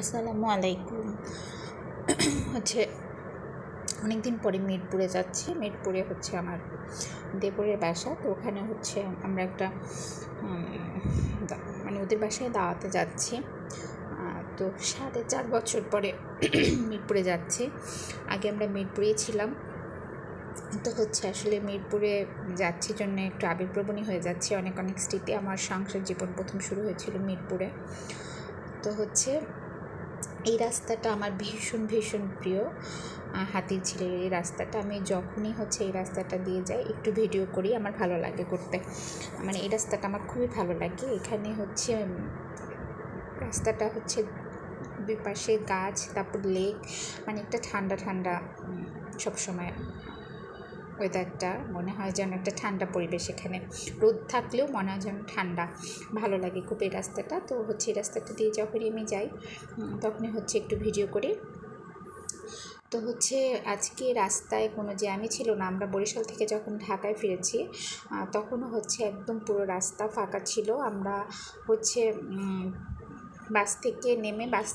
আসসালামু আলাইকুম। হচ্ছে অনেক দিন পরে মিরপুরে যাচ্ছি। মিরপুরে হচ্ছে আমার দেবরের বাসা। তো ওখানে হচ্ছে আমরা একটা মানে ওদের বাসায় দাওয়াতে যাচ্ছি। তো সাড়ে চার বছর পরে মিরপুরে যাচ্ছি। আগে আমরা মিরপুরেই ছিলাম। তো হচ্ছে আসলে মিরপুরে যাচ্ছি জন্য একটু আবেগপ্রবণী হয়ে যাচ্ছে। অনেক অনেক স্মৃতি। আমার সংসার জীবন প্রথম শুরু হয়েছিল মিরপুরে। তো হচ্ছে এই রাস্তাটা আমার ভীষণ ভীষণ প্রিয়। হাতির ঝিলের এই রাস্তাটা আমি যখনই হচ্ছে এই রাস্তাটা দিয়ে যাই, একটু ভিডিও করি, আমার ভালো লাগে করতে। মানে এই রাস্তাটা আমার খুবই ভালো লাগে। এখানে হচ্ছে রাস্তাটা হচ্ছে দুই পাশে গাছ, তারপর লেক মানে একটা ঠান্ডা ঠান্ডা সবসময়। ওয়েদারটা মনে হয় যেন একটা ঠান্ডা পরিবেশ এখানে। রোদ থাকলেও মনে হয় যেন ঠান্ডা। ভালো লাগে খুব এই রাস্তাটা। তো হচ্ছে এই রাস্তাটা দিয়ে যখনই আমি যাই তখনই হচ্ছে একটু ভিডিও করি। তো হচ্ছে আজকে রাস্তায় কোনো জ্যামই ছিল না। আমরা বরিশাল থেকে যখন ঢাকায় ফিরেছি তখনও হচ্ছে একদম পুরো রাস্তা ফাঁকা ছিল। আমরা হচ্ছে বাস থেকে নেমে বাস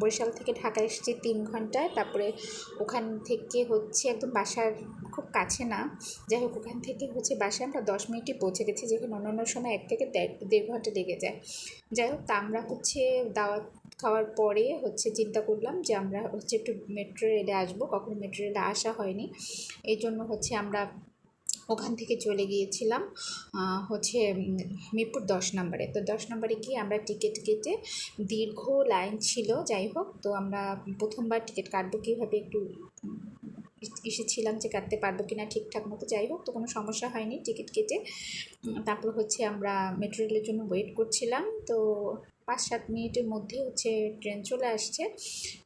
বরিশাল থেকে ঢাকা এসেছি তিন ঘন্টায়। তারপরে ওখান থেকে হচ্ছে একদম বাসার খুব কাছে না। যাই হোক, ওখান থেকে হচ্ছে বাসায় আমরা দশ মিনিটে পৌঁছে গেছি। যেখানে অন্য অন্য সময় এক থেকে দেড় দেড় ঘণ্টা লেগে যায়। যাই হোক, তা আমরা হচ্ছে দাওয়াত খাওয়ার পরে হচ্ছে চিন্তা করলাম যে আমরা হচ্ছে একটু মেট্রো রেলে আসব। কখনো মেট্রো রেলে আসা হয়নি। এই জন্য হচ্ছে আমরা ওখান থেকে চলে গিয়েছিলাম হচ্ছে মিরপুর দশ নম্বরে। তো দশ নম্বরে গিয়ে আমরা টিকিট কেটে দীর্ঘ লাইন ছিল, যাই হোক, তো আমরা প্রথমবার টিকিট কাটবো কীভাবে একটু এসেছিলাম যে কাটতে পারব কি না ঠিকঠাক মতো, যাই হোক, তো কোনো সমস্যা হয়নি টিকিট কেটে। তারপর হচ্ছে আমরা মেট্রো রেলের জন্য ওয়েট করছিলাম, তো পাঁচ সাত মিনিটের মধ্যে হচ্ছে ট্রেন চলে আসছে।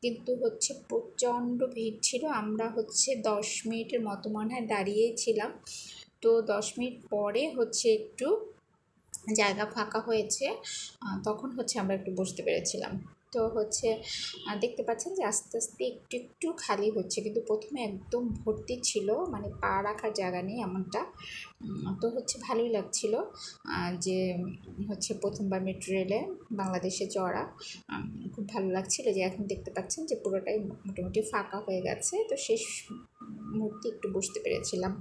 কিন্তু হচ্ছে প্রচণ্ড ভিড় ছিল। আমরা হচ্ছে দশ মিনিটের মতো মনে হয় দাঁড়িয়েছিলাম তো দশ মিনিট পরে হচ্ছে একটু জায়গা ফাঁকা হয়েছে। তখন হচ্ছে আমরা একটু বসতে পেরেছিলাম। তো হচ্ছে দেখতে পাচ্ছেন যে আস্তে আস্তে একটু একটু খালি হচ্ছে। কিন্তু প্রথমে একদম ভর্তি ছিল মানে পা রাখার জায়গা নেই এমনটা। তো হচ্ছে ভালোই লাগছিল যে হচ্ছে প্রথমবার মেট্রো রেলে বাংলাদেশে চড়া। খুব ভালো লাগছিল যে এখন দেখতে পাচ্ছেন যে পুরোটাই মোটামুটি ফাঁকা হয়ে গেছে। তো শেষ মুহূর্তে একটু বসতে পেরেছিলাম।